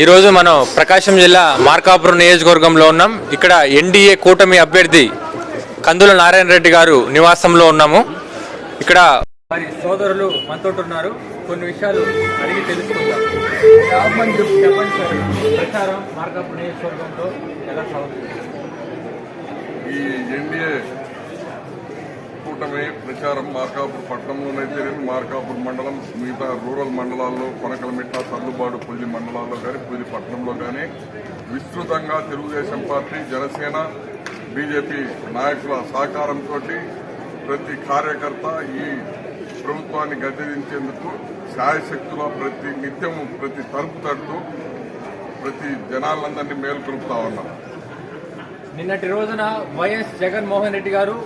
ఈరోజు మనం ప్రకాశం జిల్లా మార్కాపురం నియోజకవర్గంలో ఉన్నాం. ఇక్కడ ఎన్డీఏ కూటమి అభ్యర్థి కందుల నారాయణ రెడ్డి గారు నివాసంలో ఉన్నాము. ఇక్కడ వారి సోదరులు మనతో ఉన్నారు. కొన్ని విషయాలు అడిగి తెలుసుకుందాం. ప్రచారం మార్కాపురం నియోజకవర్గంలో ఎలా సాగుతుంది? ఈ ఎన్డీఏ కూటమి ప్రచారం మార్కాపూర్ పట్టణంలోనైతే మార్కాపూర్ మండలం మిగతా రూరల్ మండలాల్లో కొనకలమిట్ట సర్దుబాటు పుల్లి మండలాల్లో కానీ పుల్లి పట్టణంలో కానీ విస్తృతంగా తెలుగుదేశం పార్టీ జనసేన బీజేపీ నాయకుల సహకారంతో ప్రతి కార్యకర్త ఈ ప్రభుత్వాన్ని గద్దెదించేందుకు శాయశక్తుల ప్రతి నిత్యము ప్రతి తలుపు తడుతూ ప్రతి జనాలందరినీ మేల్కొలుపుతా ఉన్నాం. నిన్నటి రోజున వైఎస్ జగన్మోహన్ రెడ్డి గారు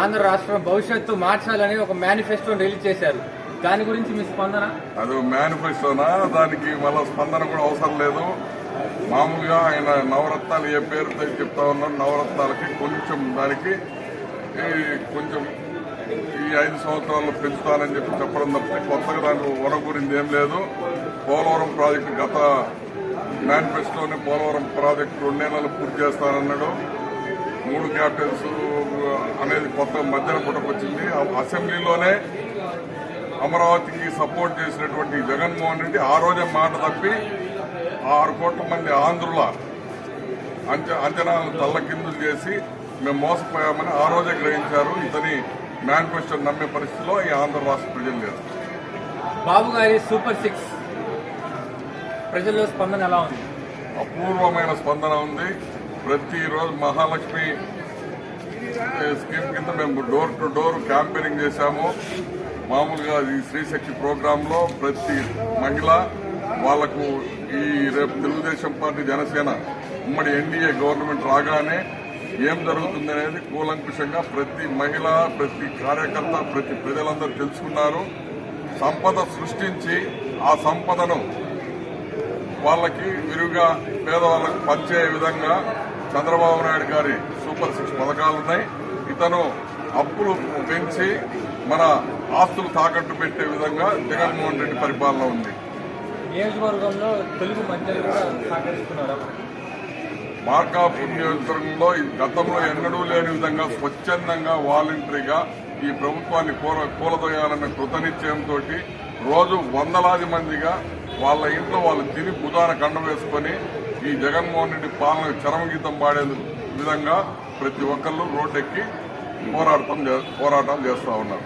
ఆంధ్ర రాష్ట్రం భవిష్యత్తు మార్చాలని ఒక మేనిఫెస్టోని రిలీజ్ చేశారు. దాని గురించి మీ స్పందన? అది మేనిఫెస్టోనా దానికి మళ్ళా స్పందన కూడా అవసరం లేదు. మామూలుగా ఆయన నవరత్నాలు ఏ పేరుతో చెప్తా ఉన్నారు. నవరత్నాలకి కొంచెం దానికి కొంచెం ఈ ఐదు సంవత్సరాల్లో పెంచుతానని చెప్పి చెప్పడం తప్పితే కొత్తగా దానికి వనకూరింది ఏం లేదు. పోలవరం ప్రాజెక్టు గత మేనిఫెస్టోని పోలవరం ప్రాజెక్టు రెండేళ్ళలో పూర్తి చేస్తానన్నాడు. మూడు క్యాపిటల్స్ అనేది కొత్త మధ్యన పుట్టకొచ్చింది. అసెంబ్లీలోనే అమరావతికి సపోర్ట్ చేసినటువంటి జగన్మోహన్ రెడ్డి ఆ రోజే మాట తప్పి ఆరు కోట్ల మంది ఆంధ్రుల అంచ అంచనాలను తల్లకిందులు చేసి మేము మోసపోయామని ఆ రోజే గ్రహించారు. ఇతని మేనిఫెస్టో నమ్మే పరిస్థితిలో ఈ ఆంధ్ర రాష్ట్ర ప్రజలు లేరు. బాబు గారి సూపర్ సిక్స్ ప్రజల్లో స్పందన ఎలా ఉంది? అపూర్వమైన స్పందన ఉంది. ప్రతిరోజు మహాలక్ష్మి స్కీమ్ కింద మేము డోర్ టు డోర్ క్యాంపెయినింగ్ చేశాము. మామూలుగా ఈ స్త్రీశక్తి ప్రోగ్రాంలో ప్రతి మహిళ వాళ్ళకు ఈ రేపు తెలుగుదేశం పార్టీ జనసేన ఉమ్మడి ఎన్డీఏ గవర్నమెంట్ రాగానే ఏం జరుగుతుంది అనేది కూలంకుషంగా ప్రతి మహిళ ప్రతి కార్యకర్త ప్రతి ప్రజలందరూ తెలుసుకున్నారు. సంపద సృష్టించి ఆ సంపదను వాళ్ళకి విరివిగా పేదవాళ్ళకు పంచే విధంగా చంద్రబాబు నాయుడు గారి సూపర్ సిక్స్ పథకాలు ఉన్నాయి ఇతను అప్పులు పెంచి మన ఆస్తులు తాకట్టు పెట్టే విధంగా జగన్మోహన్ రెడ్డి పరిపాలన ఉంది. నియోజకవర్గంలో తెలుగు మధ్యలో కూడా సహకరిస్తున్నారు మార్కాపూర్ నియోజకవర్గంలో గతంలో ఎన్నడూ లేని విధంగా స్వచ్ఛందంగా వాలంటరీగా ఈ ప్రభుత్వాన్ని కూల కూలదోయాలనే కృతనిశ్చయంతో రోజు వందలాది మందిగా వాళ్ళ ఇంట్లో వాళ్ళు తిని బుధాన కండం వేసుకొని ఈ జగన్మోహన్ రెడ్డి పాలన చరమగీతం పాడే విధంగా ప్రతి ఒక్కళ్ళు రోడ్డెక్కి పోరాటం చే- పోరాటాలు చేస్తూ ఉన్నారు.